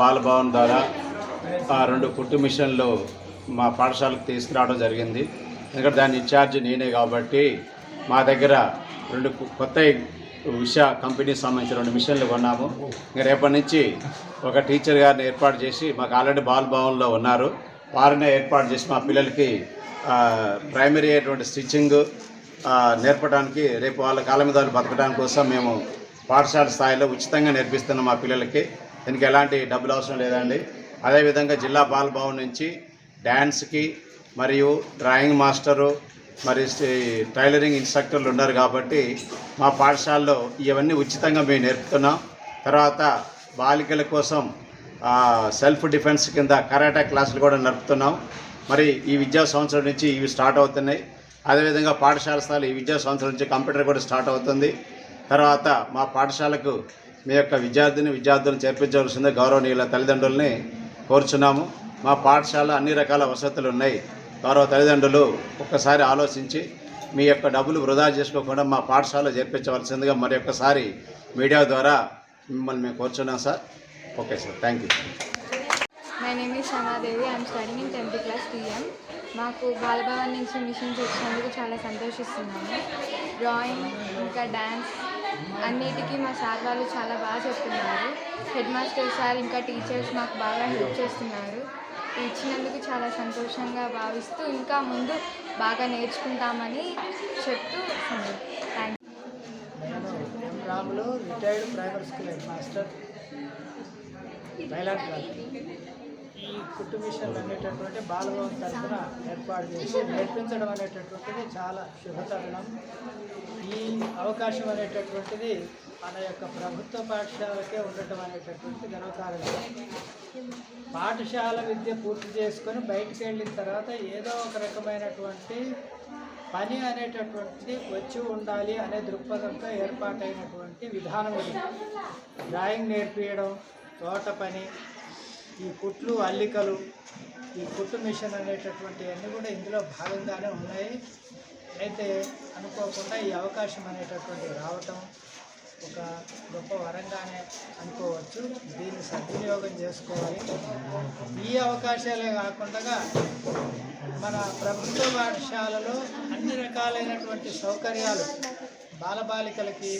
బాలభవన్ ద్వారా ఆ రెండు కుట్టు మిషన్లు మా పాఠశాలకు తీసుకురావడం జరిగింది. ఎందుకంటే దాని ఇన్ఛార్జ్ నేనే కాబట్టి మా దగ్గర రెండు కొత్త ఉషా కంపెనీకి సంబంధించిన రెండు మిషన్లు కొన్నాము. ఇంకా రేపటి నుంచి ఒక టీచర్ గారిని ఏర్పాటు చేసి మాకు ఆల్రెడీ బాలభవన్లో ఉన్నారు. వారినే ఏర్పాటు చేసి మా పిల్లలకి ప్రైమరీ అటువంటి స్టిచ్చింగ్ నేర్పడానికి రేపు వాళ్ళ కాళ్ళ మీద వాళ్ళు బతకడానికి కోసం మేము పాఠశాల స్థాయిలో ఉచితంగా నేర్పిస్తున్నాం మా పిల్లలకి. దీనికి ఎలాంటి డబ్బులు అవసరం లేదండి. అదేవిధంగా జిల్లా బాలభవన్ నుంచి డ్యాన్స్కి మరియు డ్రాయింగ్ మాస్టరు మరి టైలరింగ్ ఇన్స్ట్రక్టర్లు ఉన్నారు కాబట్టి మా పాఠశాలలో ఇవన్నీ ఉచితంగా మేము నేర్పుతున్నాం. తర్వాత బాలికల కోసం సెల్ఫ్ డిఫెన్స్ కింద కరాటే క్లాసులు కూడా నడుపుతున్నాం. మరి ఈ విద్యా సంవత్సరం నుంచి ఇవి స్టార్ట్ అవుతున్నాయి. అదేవిధంగా పాఠశాల స్థాయిలో ఈ విద్యా సంవత్సరం నుంచి కంప్యూటర్ కూడా స్టార్ట్ అవుతుంది. తర్వాత మా పాఠశాలకు మీ యొక్క విద్యార్థిని విద్యార్థులను చేర్పించవలసిందే గౌరవనీయుల తల్లిదండ్రుల్ని కోరుచున్నాము. మా పాఠశాల అన్ని రకాల వసతులు ఉన్నాయి. గౌరవ తల్లిదండ్రులు ఒక్కసారి ఆలోచించి మీ యొక్క డబ్బులు వృధా చేసుకోకుండా మా పాఠశాల చేర్పించవలసిందిగా మరి ఒక్కసారి మీడియా ద్వారా మిమ్మల్ని మేము కోరుచున్నాం sir. Okay sir. Thank you. My name is Shamadevi I'm studying in tenth class TM మాకు బాలభవన్ నుంచి మిషన్స్ వచ్చినందుకు చాలా సంతోషిస్తున్నాము. డ్రాయింగ్ ఇంకా డ్యాన్స్ అన్నిటికీ మా సార్ వాళ్ళు చాలా బాగా చెప్తున్నారు. హెడ్ మాస్టర్ సార్ ఇంకా టీచర్స్ మాకు బాగా హెల్ప్ చేస్తున్నారు. ఇచ్చినందుకు చాలా సంతోషంగా భావిస్తూ ఇంకా ముందు బాగా నేర్చుకుంటామని చెప్తూ థ్యాంక్ నేను Ramulu retired primary school head master. ఈ కుట్టు మిషన్లు అనేటటువంటి బాలభవన్ తరఫున ఏర్పాటు చేసి నేర్పించడం అనేటటువంటిది చాలా శుభతరుణం. ఈ అవకాశం అనేటటువంటిది మన యొక్క ప్రభుత్వ పాఠశాలకే ఉండటం అనేటటువంటి గర్వకారణం పాఠశాల విద్య పూర్తి చేసుకొని బయటికి వెళ్ళిన తర్వాత ఏదో ఒక రకమైనటువంటి పని అనేటటువంటిది వచ్చి ఉండాలి అనే దృక్పథంతో ఏర్పాటైనటువంటి విధానం ఇది. డ్రాయింగ్ నేర్పించడం తోట పని ఈ కుట్లు అల్లికలు ఈ కుట్టు మిషన్ అనేటటువంటి అన్నీ కూడా ఇందులో భాగంగానే ఉన్నాయి. అయితే అనుకోకుండా ఈ అవకాశం అనేటటువంటి రావటం ఒక గొప్ప వరంగానే అనుకోవచ్చు. దీన్ని సద్వినియోగం చేసుకోవాలి. ఈ అవకాశాలే కాకుండా మన ప్రభుత్వ పాఠశాలలో అన్ని రకాలైనటువంటి సౌకర్యాలు బాలబాలికలకి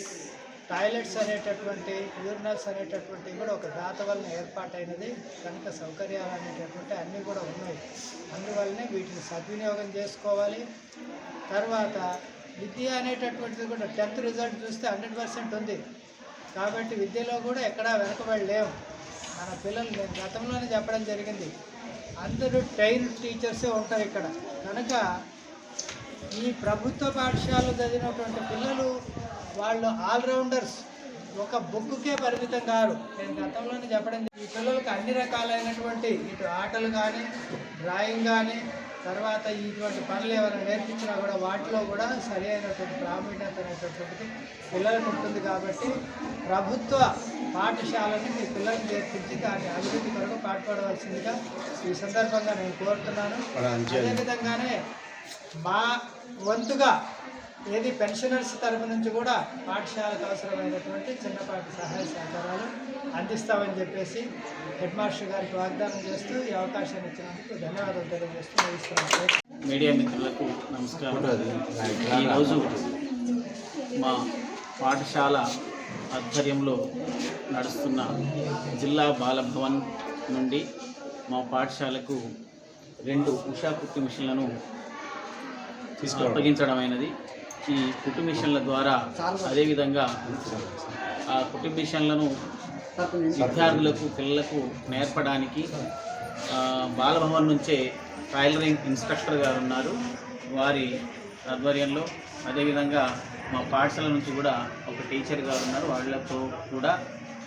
టాయిలెట్స్ అనేటటువంటి యూరినల్స్ అనేటటువంటి కూడా ఒక దాత వలన ఏర్పాటైనది కనుక సౌకర్యాలు అనేటటువంటి అన్నీ కూడా ఉన్నాయి. అందువల్లనే వీటిని సద్వినియోగం చేసుకోవాలి. తర్వాత విద్య అనేటటువంటిది కూడా టెన్త్ రిజల్ట్ చూస్తే హండ్రెడ్ పర్సెంట్ ఉంది. కాబట్టి విద్యలో కూడా ఎక్కడా వెనకబడి లేవు. మన పిల్లలు నేను గతంలోనే చెప్పడం జరిగింది. అందరూ ట్రైన్ టీచర్సే ఉంటారు ఇక్కడ. కనుక ఈ ప్రభుత్వ పాఠశాలలో చదివినటువంటి పిల్లలు వాళ్ళు ఆల్రౌండర్స్. ఒక బుక్కే పరిమితం కాదు నేను గతంలోనే చెప్పడం. ఈ పిల్లలకు అన్ని రకాలైనటువంటి ఇటు ఆటలు కానీ డ్రాయింగ్ కానీ తర్వాత ఇటువంటి పనులు ఏమైనా నేర్పించినా కూడా వాటిలో కూడా సరి అయినటువంటి ప్రావీణ్యత అనేటటువంటిది పిల్లలకు ఉంటుంది కాబట్టి ప్రభుత్వ పాఠశాలని మీ పిల్లలకు నేర్పించి దాని అభివృద్ధి కొరకు పాటుపడవలసిందిగా ఈ సందర్భంగా నేను కోరుతున్నాను. అదేవిధంగానే మా వంతుగా ఏది పెన్షనర్స్ తరపు నుంచి కూడా పాఠశాలకు అవసరమైనటువంటి చిన్నపాటి సహాయ సహకారాలు అందిస్తామని చెప్పేసి హెడ్ మాస్టర్ గారికి వాగ్దానం చేస్తూ ఈ అవకాశాన్ని ఇచ్చినందుకు ధన్యవాదాలు తెలియజేస్తూ మీడియా మిత్రులకు నమస్కారం. ఈరోజు మా పాఠశాల ఆధ్వర్యంలో నడుస్తున్న జిల్లా బాలభవన్ నుండి మా పాఠశాలకు రెండు ఉషా కుట్టి మిషన్లను అప్పగించడమైనది. ఈ కుట్టు మిషన్ల ద్వారా అదేవిధంగా ఆ కుట్టు మిషన్లను విద్యార్థులకు పిల్లలకు నేర్పడానికి బాలభవన్ నుంచే టైలరింగ్ ఇన్స్ట్రక్టర్ గారు ఉన్నారు. వారి ఆధ్వర్యంలో అదేవిధంగా మా పాఠశాల నుంచి కూడా ఒక టీచర్ గారు ఉన్నారు. వాళ్ళతో కూడా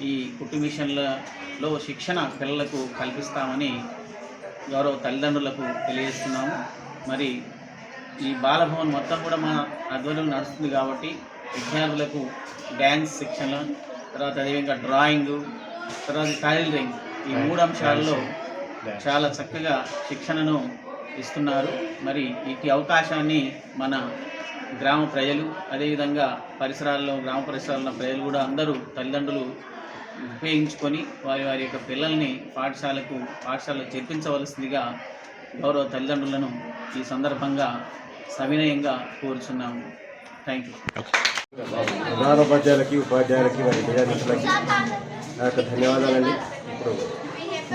ఈ కుట్టు మిషన్లలో శిక్షణ పిల్లలకు కల్పిస్తామని గౌరవ తల్లిదండ్రులకు తెలియజేస్తున్నాము. మరి ఈ బాలభవన్ మొత్తం కూడా మా ఆధ్వర్యంలో నడుస్తుంది కాబట్టి విద్యార్థులకు డ్యాన్స్ శిక్షణ తర్వాత అదేవిధంగా డ్రాయింగ్ తర్వాత టైలరింగ్ ఈ మూడు అంశాల్లో చాలా చక్కగా శిక్షణను ఇస్తున్నారు. మరి ఇటు అవకాశాన్ని మన గ్రామ ప్రజలు అదేవిధంగా పరిసరాల్లో గ్రామ పరిసరాల్లో ప్రజలు కూడా అందరూ తల్లిదండ్రులు ఉపయోగించుకొని వారి వారి యొక్క పిల్లల్ని పాఠశాలకు పాఠశాలలో చేర్పించవలసిందిగా గౌరవ తల్లిదండ్రులను ఈ సందర్భంగా సవినయంగా కోరుచున్నాము. థ్యాంక్ యూ ప్రధాన ఉపాధ్యాయులకి ఉపాధ్యాయులకి వారి విద్యార్థులకి నా యొక్క ధన్యవాదాలండి. ఇప్పుడు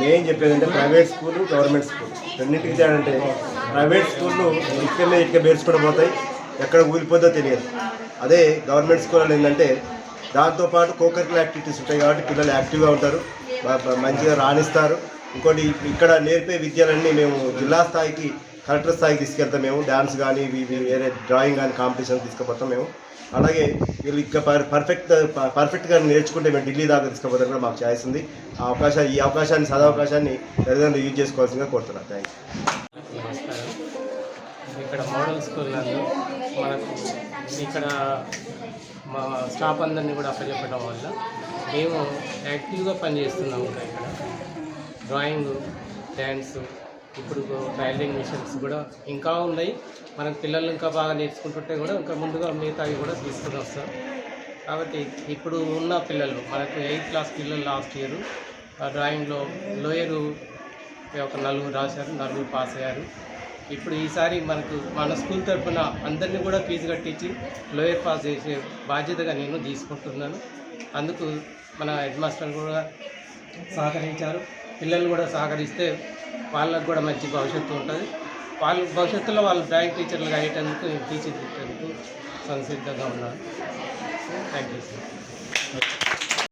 మేం చెప్పేదంటే ప్రైవేట్ స్కూల్ గవర్నమెంట్ స్కూల్. రెండింటికి తేడంటే అంటే ప్రైవేట్ స్కూళ్ళు ఇక్కడనే ఇక్కడ నేర్చుకుని పోతాయి ఎక్కడ ఊరిపోద్దో తెలియదు. అదే గవర్నమెంట్ స్కూల్లో ఏంటంటే దాంతోపాటు కోకరికల్ యాక్టివిటీస్ ఉంటాయి కాబట్టి పిల్లలు యాక్టివ్గా ఉంటారు. మంచిగా రాణిస్తారు. ఇంకోటి ఇక్కడ నేర్పే విద్యలన్నీ మేము జిల్లా స్థాయికి కలెక్టర్ స్థాయికి తీసుకెళ్తాం మేము. డ్యాన్స్ కానీ ఇవి వేరే డ్రాయింగ్ కానీ కాంపిటీషన్ తీసుకుపోతాం మేము. అలాగే వీళ్ళు ఇంకా పర్ పర్ఫెక్ట్ ప- పర్ఫెక్ట్గా నేర్చుకుంటే మేము ఢిల్లీ దాకా తీసుకుపోతాం కూడా మాకు ఛాయిస్ ఉంది. ఆ అవకాశం ఈ అవకాశాన్ని సదవకాశాన్ని తల్లిదండ్రులు యూజ్ చేసుకోవాల్సిందిగా కోరుతున్నాను. థ్యాంక్ యూ ఇక్కడ మోడల్ స్కూల్ మనకు ఇక్కడ మా స్టాఫ్ అందరినీ కూడా అప్పచెప్పడం వల్ల మేము యాక్టివ్గా పనిచేస్తున్నాము ఇక్కడ. డ్రాయింగ్ డ్యాన్స్ ఇప్పుడు టైలరింగ్ మిషన్స్ కూడా ఇంకా ఉన్నాయి. మనం పిల్లలు ఇంకా బాగా నేర్చుకుంటుంటే కూడా ఇంకా ముందుగా మిగతావి కూడా తీసుకుని వస్తాం కాబట్టి ఇప్పుడు ఉన్న పిల్లలు మనకు ఎయిత్ క్లాస్ పిల్లలు లాస్ట్ ఇయర్ డ్రాయింగ్లో లోయరు ఒక నలుగురు రాశారు నలుగురు పాస్ అయ్యారు. ఇప్పుడు ఈసారి మనకు మన స్కూల్ తరఫున అందరినీ కూడా ఫీజు కట్టించి లోయర్ పాస్ చేసే బాధ్యతగా నేను తీసుకుంటున్నాను. అందుకు మన హెడ్ మాస్టర్ కూడా సహకరించారు. పిల్లలు కూడా సహకరిస్తే వాళ్ళకు కూడా మంచి భవిష్యత్తు ఉంటుంది. వాళ్ళు భవిష్యత్తులో వాళ్ళు డ్రాయింగ్ టీచర్లుగా అయ్యేటందుకు టీచర్ తీర్చిదిద్దేందుకు సంసిద్ధంగా ఉన్నాను థ్యాంక్ యూ సార్